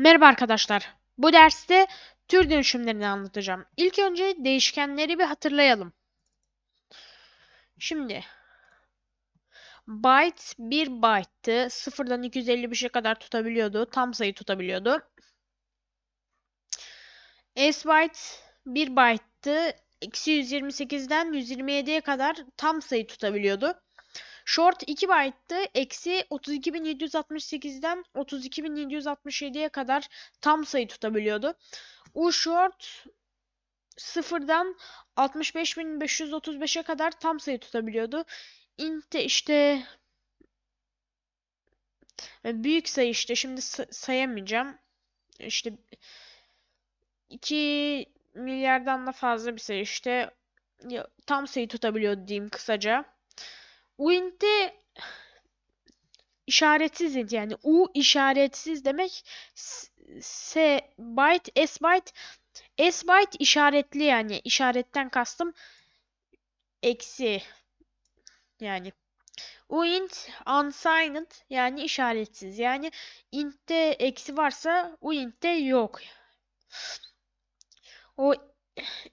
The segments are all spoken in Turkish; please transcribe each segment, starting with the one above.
Merhaba arkadaşlar. Bu derste tür dönüşümlerini anlatacağım. İlk önce değişkenleri bir hatırlayalım. Şimdi byte 1 byte'tı. 0'dan 255'e kadar tutabiliyordu. Tam sayı tutabiliyordu. S byte 1 byte'tı. Eksi 128'den 127'ye kadar tam sayı tutabiliyordu. Short 2 byte'tı. Eksi 32.768'den 32.767'ye kadar tam sayı tutabiliyordu. U short 0'dan 65.535'e kadar tam sayı tutabiliyordu. int de işte büyük sayı işte şimdi sa- sayamayacağım. İşte 2 milyardan da fazla bir sayı işte tam sayı tutabiliyordu diyeyim kısaca. Uint'te işaretsiz int yani U işaretsiz demek S, byte S byte S byte işaretli yani işaretten kastım eksi yani uint unsigned yani işaretsiz yani int'te eksi varsa uint'te yok. O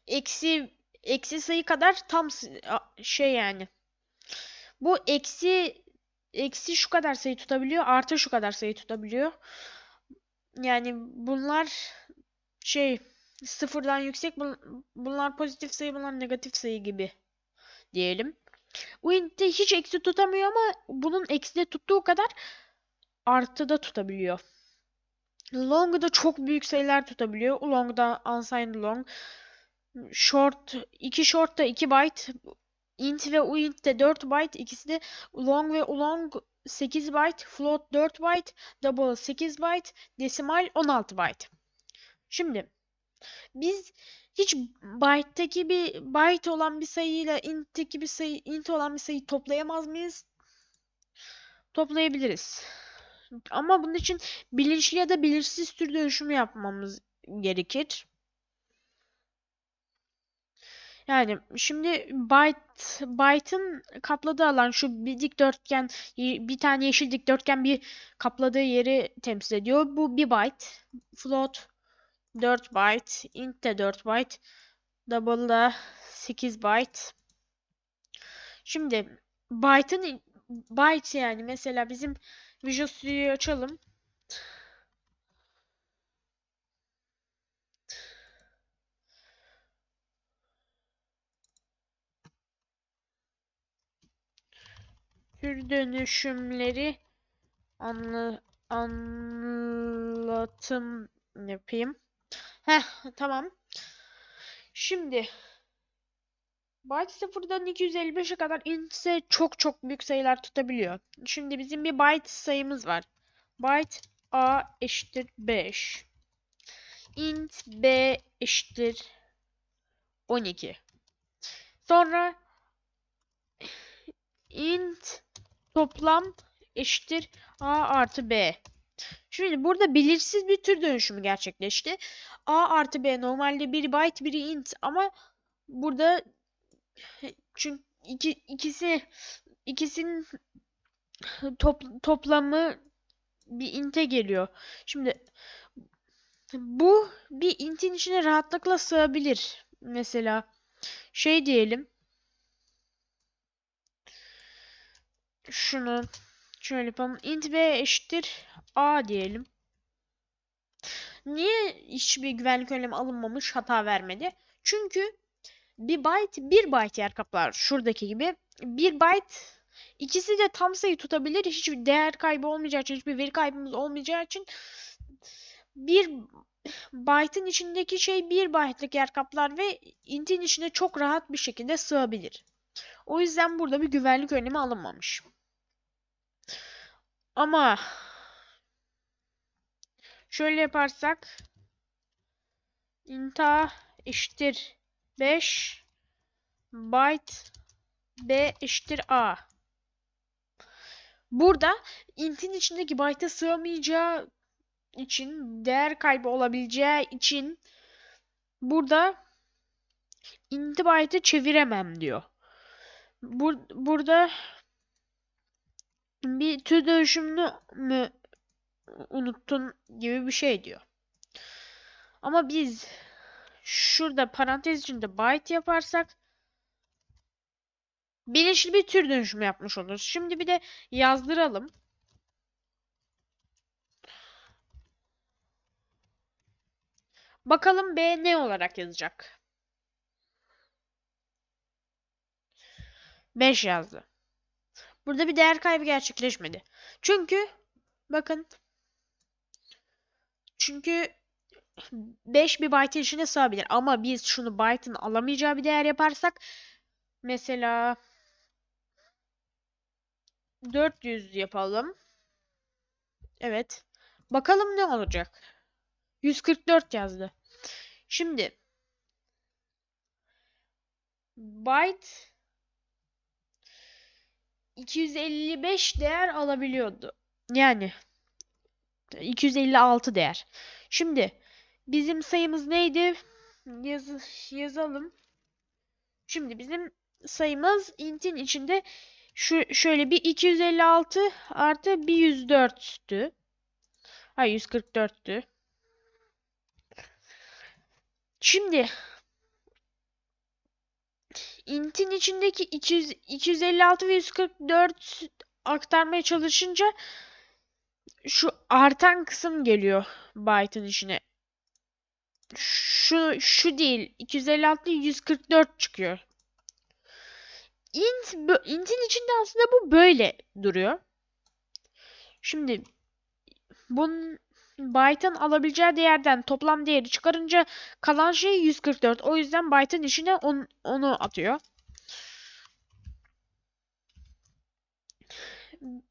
eksi eksi sayı kadar tam şey yani. Bu eksi eksi şu kadar sayı tutabiliyor, artı şu kadar sayı tutabiliyor. Yani bunlar şey sıfırdan yüksek bun- bunlar pozitif sayı bunlar negatif sayı gibi diyelim. Uint'te hiç eksi tutamıyor ama bunun eksi tuttuğu kadar artı da tutabiliyor. Long'da çok büyük sayılar tutabiliyor. Long'da unsigned long. Short 2 short da 2 byte. Int ve uint de 4 byte. İkisi de long ve ulong 8 byte. Float 4 byte. Double 8 byte. Desimal 16 byte. Şimdi biz hiç byte'taki bir byte olan bir sayıyla int'teki bir sayı int olan bir sayıyı toplayamaz mıyız? Toplayabiliriz. Ama bunun için bilinçli ya da bilinçsiz tür dönüşümü yapmamız gerekir. Yani şimdi byte byte'ın kapladığı alan şu bir dikdörtgen bir tane yeşil dikdörtgen bir kapladığı yeri temsil ediyor. Bu bir byte. Float 4 byte. Int de 4 byte. Double da 8 byte. Şimdi byte'ın byte yani mesela bizim Visual Studio'yu açalım. Tür dönüşümleri anla, anlatım yapayım. Heh, tamam. Şimdi byte 0'dan 255'e kadar int ise çok çok büyük sayılar tutabiliyor. Şimdi bizim bir byte sayımız var. Byte a eşittir 5. int b eşittir 12. Sonra int toplam eşittir a artı b. Şimdi burada belirsiz bir tür dönüşümü gerçekleşti. a artı b normalde biri byte biri int ama burada çünkü iki, ikisi ikisinin top, toplamı bir int'e geliyor. Şimdi bu bir int'in içine rahatlıkla sığabilir. Mesela şey diyelim. Şunu şöyle yapalım. int b eşittir a diyelim. Niye hiçbir güvenlik önlemi alınmamış hata vermedi? Çünkü bir byte bir byte yer kaplar. Şuradaki gibi. Bir byte ikisi de tam sayı tutabilir. Hiçbir değer kaybı olmayacağı için, hiçbir veri kaybımız olmayacağı için bir byte'ın içindeki şey bir byte'lık yer kaplar ve int'in içine çok rahat bir şekilde sığabilir. O yüzden burada bir güvenlik önlemi alınmamış. Ama şöyle yaparsak int a eşittir 5 byte b eşittir a. Burada int'in içindeki byte'a sığamayacağı için değer kaybı olabileceği için burada int byte'ı çeviremem diyor. Bur burada bir tür dönüşümünü mü unuttun gibi bir şey diyor. Ama biz şurada parantez içinde byte yaparsak bilinçli bir tür dönüşümü yapmış oluruz. Şimdi bir de yazdıralım. Bakalım B ne olarak yazacak? 5 yazdı. Burada bir değer kaybı gerçekleşmedi. Çünkü bakın çünkü 5 bir byte'in içine sığabilir. Ama biz şunu byte'ın alamayacağı bir değer yaparsak mesela 400 yapalım. Evet. Bakalım ne olacak. 144 yazdı. Şimdi byte 255 değer alabiliyordu. Yani 256 değer. Şimdi bizim sayımız neydi? Yaz yazalım. Şimdi bizim sayımız int'in içinde şu şöyle bir 256 artı bir 104'tü. Hayır 144'tü. Şimdi int'in içindeki 200, 256 ve 144 aktarmaya çalışınca şu artan kısım geliyor byte'ın içine. Şu şu değil. 256 144 çıkıyor. int int'in içinde aslında bu böyle duruyor. Şimdi bunun byte'ın alabileceği değerden toplam değeri çıkarınca kalan şey 144. O yüzden byte'ın içine on, onu atıyor.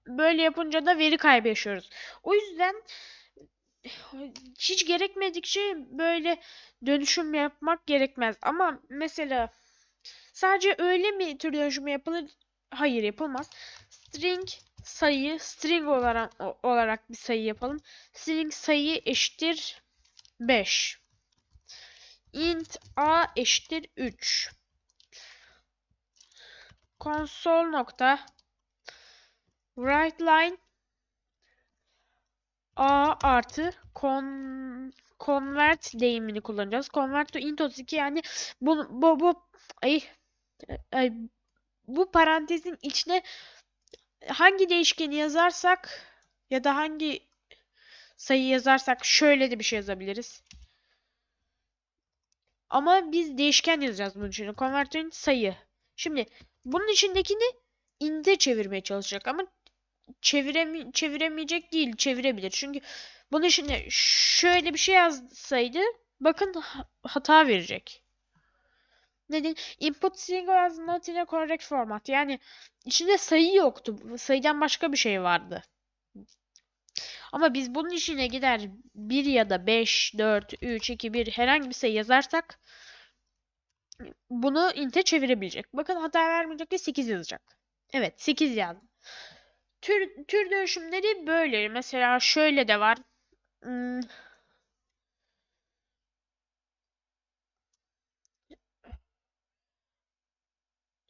Böyle yapınca da veri kaybı yaşıyoruz. O yüzden hiç gerekmedikçe böyle dönüşüm yapmak gerekmez. Ama mesela sadece öyle mi tür dönüşümü yapılır? Hayır yapılmaz. String sayı string olarak olarak bir sayı yapalım. String sayı eşittir 5. int a eşittir 3. Console nokta write line a artı con convert deyimini kullanacağız. Convert to int 32 yani bu bu bu ay, ay bu parantezin içine hangi değişkeni yazarsak ya da hangi sayı yazarsak şöyle de bir şey yazabiliriz. Ama biz değişken yazacağız bunun için. Convert sayı. Şimdi bunun içindekini int'e çevirmeye çalışacak ama çeviremi çeviremeyecek değil, çevirebilir. Çünkü bunun içinde şöyle bir şey yazsaydı bakın hata verecek. Neden? Input string was not in a correct format. Yani içinde sayı yoktu. Sayıdan başka bir şey vardı. Ama biz bunun içine gider 1 ya da 5, 4, 3, 2, 1 herhangi bir sayı yazarsak bunu int'e çevirebilecek. Bakın hata vermeyecek ve 8 yazacak. Evet 8 yazdı. Tür, tür dönüşümleri böyle. Mesela şöyle de var. Hmm.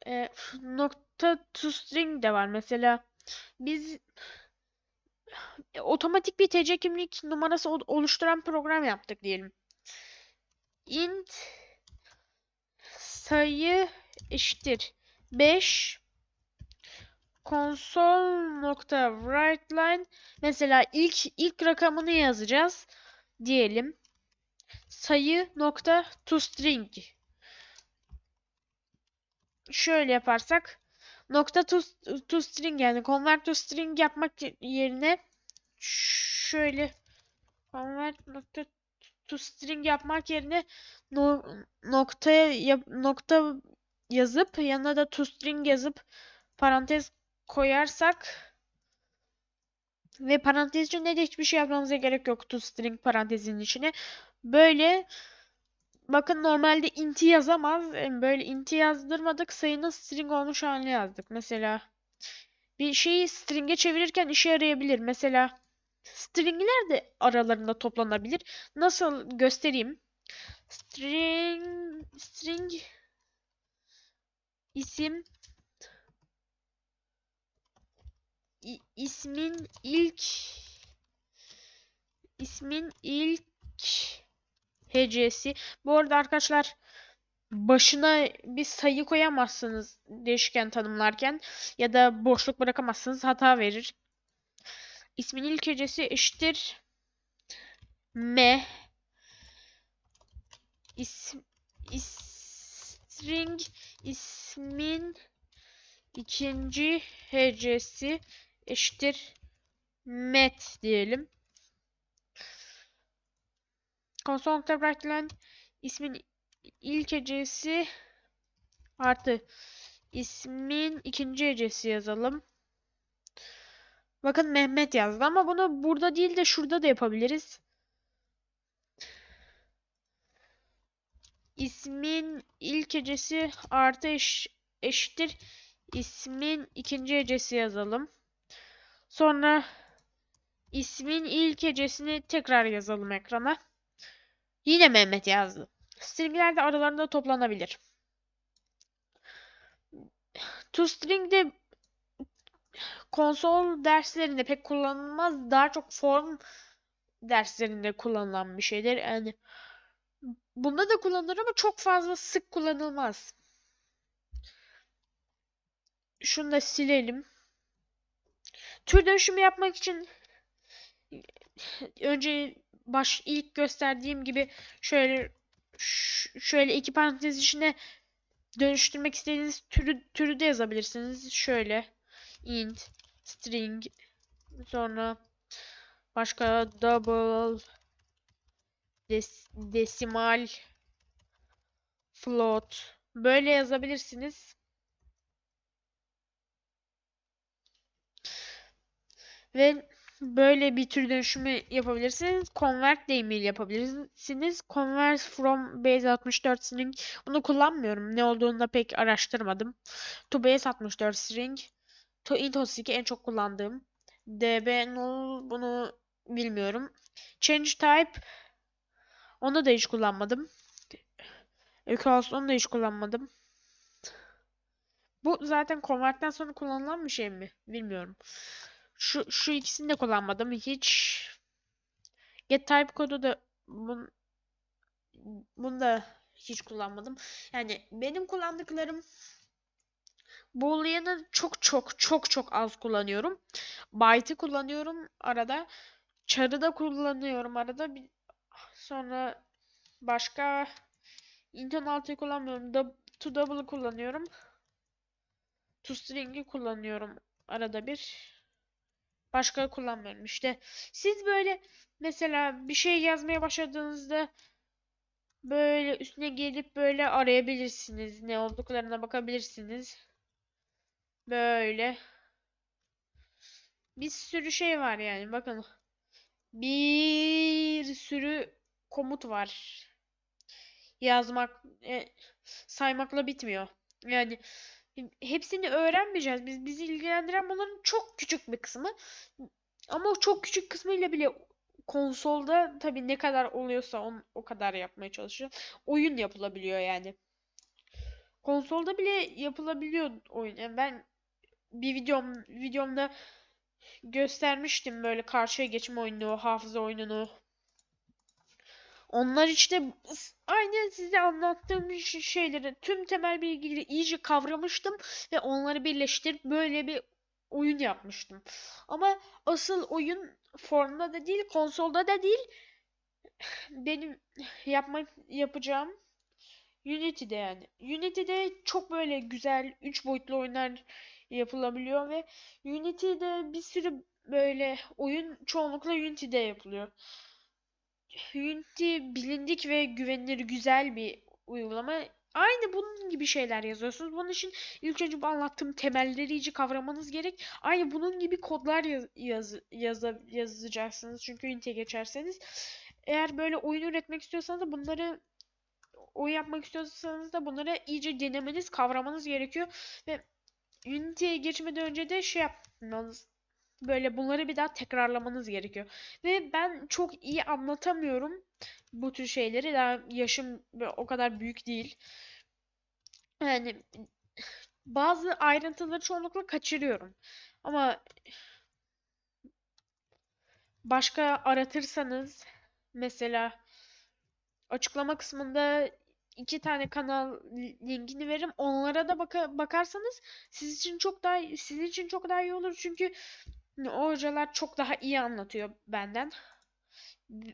E, nokta to string de var. Mesela biz otomatik bir TC kimlik numarası oluşturan program yaptık diyelim. int sayı eşittir 5 console nokta write line mesela ilk ilk rakamını yazacağız diyelim sayı nokta to string şöyle yaparsak nokta to, to string yani convert to string yapmak yerine şöyle convert nokta to string yapmak yerine no, noktaya yap, nokta yazıp yanına da to string yazıp parantez koyarsak ve parantez içinde de hiçbir şey yapmamıza gerek yok to string parantezinin içine. Böyle bakın normalde inti yazamaz. Böyle inti yazdırmadık. Sayının string olmuş halini yazdık. Mesela bir şeyi string'e çevirirken işe yarayabilir. Mesela string'ler de aralarında toplanabilir. Nasıl göstereyim? String string isim ismin ilk ismin ilk hecesi. Bu arada arkadaşlar başına bir sayı koyamazsınız değişken tanımlarken ya da boşluk bırakamazsınız hata verir. İsmin ilk hecesi eşittir M İsim, is, string ismin ikinci hecesi eşittir met diyelim. Konsol nokta bırakılan ismin ilk hecesi artı ismin ikinci hecesi yazalım. Bakın Mehmet yazdı ama bunu burada değil de şurada da yapabiliriz. İsmin ilk hecesi artı eş, eşittir ismin ikinci hecesi yazalım. Sonra ismin ilk hecesini tekrar yazalım ekrana. Yine Mehmet yazdı. Stringler de aralarında toplanabilir. ToString de konsol derslerinde pek kullanılmaz. Daha çok form derslerinde kullanılan bir şeydir. Yani bunda da kullanılır ama çok fazla sık kullanılmaz. Şunu da silelim. Tür dönüşümü yapmak için önce baş ilk gösterdiğim gibi şöyle şöyle iki parantez içine dönüştürmek istediğiniz türü türü de yazabilirsiniz. Şöyle int string sonra başka double des, desimal float böyle yazabilirsiniz. Ve böyle bir tür dönüşümü yapabilirsiniz. Convert de email yapabilirsiniz. Convert from base 64 string. Bunu kullanmıyorum. Ne olduğunu da pek araştırmadım. To base 64 string. To int 32 en çok kullandığım. db null bunu bilmiyorum. Change type onu da hiç kullanmadım. Equals onu da hiç kullanmadım. Bu zaten convert'ten sonra kullanılan bir şey mi? Bilmiyorum. Şu, şu ikisini de kullanmadım hiç. Get type kodu da bun, bunu da hiç kullanmadım. Yani benim kullandıklarım Boolean'ı çok çok çok çok az kullanıyorum. Byte'ı kullanıyorum arada. Char'ı da kullanıyorum arada. Sonra başka int 16'yı kullanmıyorum. Da, to double'ı kullanıyorum. To string'i kullanıyorum arada bir. Başka kullanmıyorum. İşte siz böyle mesela bir şey yazmaya başladığınızda böyle üstüne gelip böyle arayabilirsiniz. Ne olduklarına bakabilirsiniz. Böyle. Bir sürü şey var yani. Bakın. Bir sürü komut var. Yazmak, e, saymakla bitmiyor. Yani hepsini öğrenmeyeceğiz. Biz bizi ilgilendiren bunların çok küçük bir kısmı. Ama o çok küçük kısmıyla bile konsolda tabii ne kadar oluyorsa on, o kadar yapmaya çalışıyor. Oyun yapılabiliyor yani. Konsolda bile yapılabiliyor oyun. Yani ben bir videom videomda göstermiştim böyle karşıya geçme oyununu, hafıza oyununu. Onlar işte aynen size anlattığım şeyleri, tüm temel bilgileri iyice kavramıştım ve onları birleştirip böyle bir oyun yapmıştım. Ama asıl oyun formda da değil, konsolda da değil. Benim yapmak yapacağım Unity'de yani. Unity'de çok böyle güzel 3 boyutlu oyunlar yapılabiliyor ve Unity'de bir sürü böyle oyun çoğunlukla Unity'de yapılıyor. Unity bilindik ve güvenilir güzel bir uygulama. Aynı bunun gibi şeyler yazıyorsunuz. Bunun için ilk önce bu anlattığım temelleri iyice kavramanız gerek. Aynı bunun gibi kodlar yaz, yaz, yaz yazacaksınız. Çünkü Unity'ye geçerseniz. Eğer böyle oyun üretmek istiyorsanız da bunları oyun yapmak istiyorsanız da bunları iyice denemeniz, kavramanız gerekiyor. Ve Unity'ye geçmeden önce de şey yapmanız böyle bunları bir daha tekrarlamanız gerekiyor. Ve ben çok iyi anlatamıyorum bu tür şeyleri. Daha yaşım o kadar büyük değil. Yani bazı ayrıntıları çoğunlukla kaçırıyorum. Ama başka aratırsanız mesela açıklama kısmında iki tane kanal linkini veririm. Onlara da baka, bakarsanız siz için çok daha sizin için çok daha iyi olur çünkü o hocalar çok daha iyi anlatıyor benden.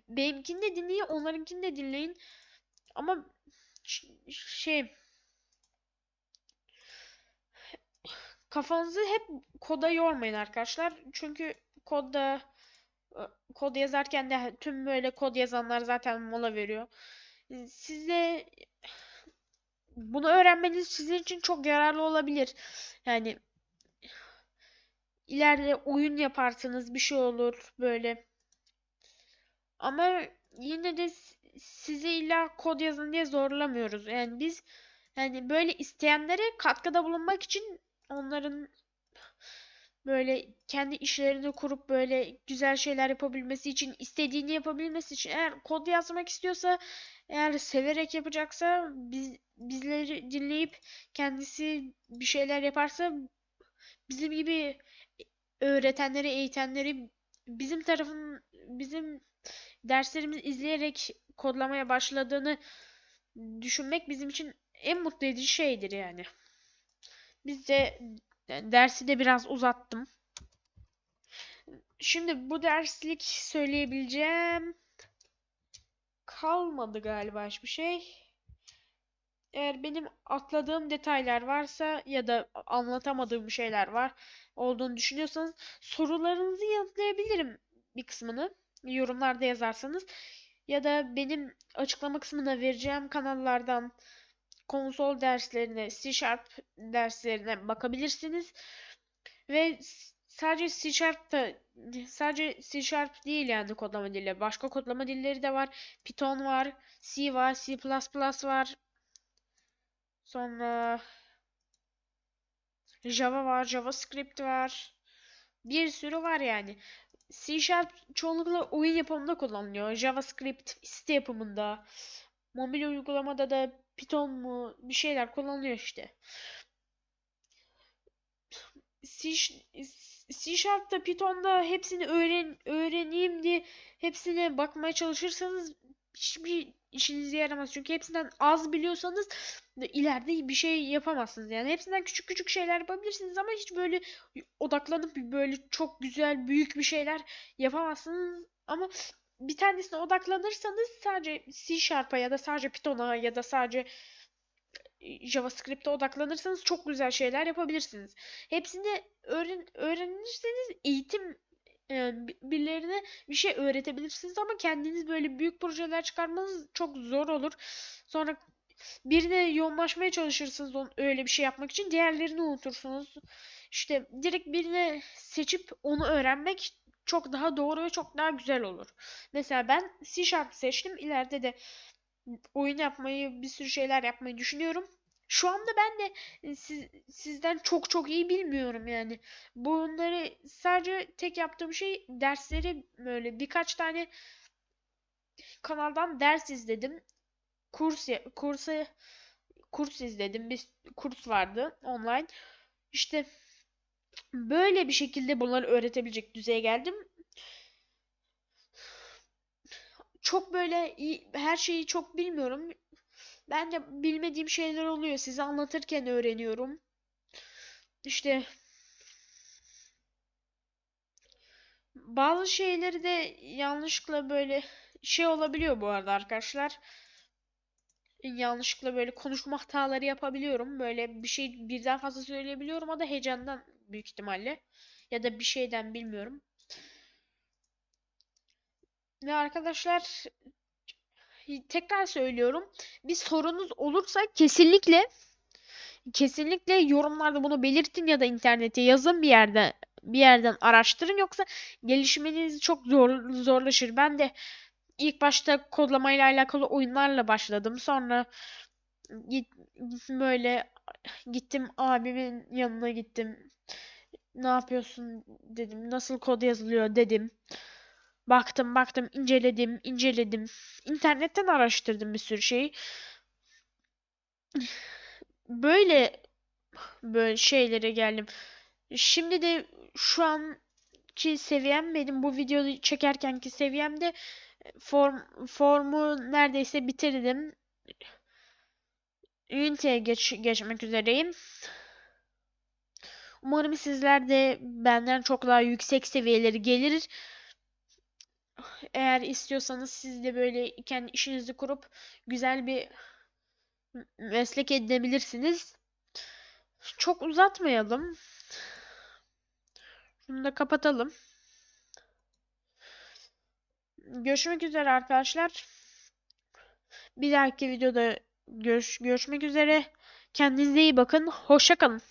Benimkini de dinleyin, onlarınkini de dinleyin. Ama şey kafanızı hep koda yormayın arkadaşlar. Çünkü kodda kod yazarken de tüm böyle kod yazanlar zaten mola veriyor. Size bunu öğrenmeniz sizin için çok yararlı olabilir. Yani ileride oyun yaparsınız bir şey olur böyle. Ama yine de sizi illa kod yazın diye zorlamıyoruz. Yani biz yani böyle isteyenlere katkıda bulunmak için onların böyle kendi işlerini kurup böyle güzel şeyler yapabilmesi için, istediğini yapabilmesi için eğer kod yazmak istiyorsa, eğer severek yapacaksa biz bizleri dinleyip kendisi bir şeyler yaparsa bizim gibi öğretenleri, eğitenleri bizim tarafın bizim derslerimizi izleyerek kodlamaya başladığını düşünmek bizim için en mutlu edici şeydir yani. Biz de dersi de biraz uzattım. Şimdi bu derslik söyleyebileceğim kalmadı galiba hiçbir şey. Eğer benim atladığım detaylar varsa ya da anlatamadığım şeyler var olduğunu düşünüyorsanız sorularınızı yanıtlayabilirim bir kısmını yorumlarda yazarsanız ya da benim açıklama kısmına vereceğim kanallardan konsol derslerine, C Sharp derslerine bakabilirsiniz. Ve sadece C Sharp da sadece C Sharp değil yani kodlama dili. Başka kodlama dilleri de var. Python var, C var, C++ var. Sonra Java var, JavaScript var. Bir sürü var yani. C Sharp çoğunlukla oyun yapımında kullanılıyor. JavaScript site yapımında. Mobil uygulamada da Python mu bir şeyler kullanılıyor işte. C, C Sharp'ta Python'da hepsini öğren öğreneyim diye hepsine bakmaya çalışırsanız hiçbir işinize yaramaz. Çünkü hepsinden az biliyorsanız ileride bir şey yapamazsınız. Yani hepsinden küçük küçük şeyler yapabilirsiniz ama hiç böyle odaklanıp böyle çok güzel büyük bir şeyler yapamazsınız. Ama bir tanesine odaklanırsanız sadece C Sharp'a ya da sadece Python'a ya da sadece e, JavaScript'e odaklanırsanız çok güzel şeyler yapabilirsiniz. Hepsini öğren öğrenirseniz eğitim birilerine bir şey öğretebilirsiniz ama kendiniz böyle büyük projeler çıkarmanız çok zor olur. Sonra birine yoğunlaşmaya çalışırsınız on, öyle bir şey yapmak için diğerlerini unutursunuz. İşte direkt birine seçip onu öğrenmek çok daha doğru ve çok daha güzel olur. Mesela ben C Sharp seçtim. İleride de oyun yapmayı, bir sürü şeyler yapmayı düşünüyorum. Şu anda ben de e, siz, sizden çok çok iyi bilmiyorum yani. Bunları sadece tek yaptığım şey dersleri böyle birkaç tane kanaldan ders izledim. Kurs kursa kurs izledim. Bir kurs vardı online. İşte böyle bir şekilde bunları öğretebilecek düzeye geldim. Çok böyle iyi, her şeyi çok bilmiyorum. Ben de bilmediğim şeyler oluyor. Size anlatırken öğreniyorum. İşte bazı şeyleri de yanlışlıkla böyle şey olabiliyor bu arada arkadaşlar. Yanlışlıkla böyle konuşma hataları yapabiliyorum. Böyle bir şey birden fazla söyleyebiliyorum. O da heyecandan büyük ihtimalle. Ya da bir şeyden bilmiyorum. Ve arkadaşlar tekrar söylüyorum. Bir sorunuz olursa kesinlikle kesinlikle yorumlarda bunu belirtin ya da internete yazın bir yerde bir yerden araştırın yoksa gelişmeniz çok zor zorlaşır. Ben de ilk başta kodlamayla alakalı oyunlarla başladım. Sonra git böyle gittim abimin yanına gittim. Ne yapıyorsun dedim. Nasıl kod yazılıyor dedim. Baktım baktım inceledim inceledim. İnternetten araştırdım bir sürü şey. Böyle böyle şeylere geldim. Şimdi de şu an ki seviyem benim bu videoyu çekerkenki seviyemde form formu neredeyse bitirdim. Unity'ye geç, geçmek üzereyim. Umarım sizler de benden çok daha yüksek seviyeleri gelir. Eğer istiyorsanız siz de böyle kendi işinizi kurup güzel bir meslek edinebilirsiniz. Çok uzatmayalım. Bunu da kapatalım. Görüşmek üzere arkadaşlar. Bir dahaki videoda görüş görüşmek üzere. Kendinize iyi bakın. Hoşça kalın.